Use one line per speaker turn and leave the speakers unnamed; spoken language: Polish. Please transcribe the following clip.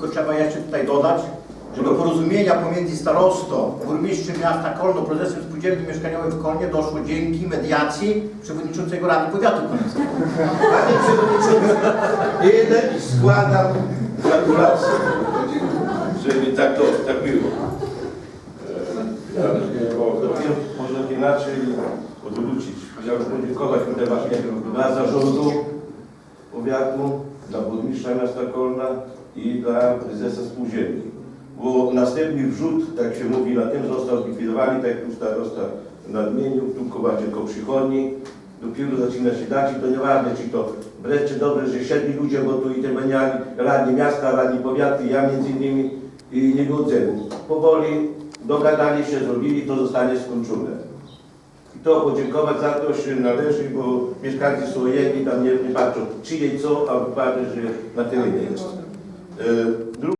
tylko trzeba jeszcze tutaj dodać, że do porozumienia pomiędzy starostą, burmistrzem miasta Kolno, prezesem spółdzielni mieszkaniowej w Kolnie doszło dzięki mediacji przewodniczącego Rady Powiatu Kolnego.
Panie Przewodniczący, idę i składam gratulacje, żeby tak to tak było. Bo powiem Może inaczej odwrócić. Chciałbym podziękować tutaj właśnie dla zarządu powiatu, dla burmistrza miasta Kolna i dla prezesa spółdzielni. Bo następny wrzut, tak się mówi, na tym został zlikwidowany, tak jak tu starosta nadmienił, tu Kowaczyko przychodni, dopiero zaczyna się dać i to nieważne, czy to wreszcie czy dobrze, że siedli ludzie, bo tu interweniali radni miasta, radni powiatu, ja między innymi i nie celu. Powoli dogadali się, zrobili, to zostanie skończone. I to podziękować za to się należy, bo mieszkańcy są jedni, tam nie, nie patrzą czyjej co, a patrzą, że na terenie jest. Е, друг...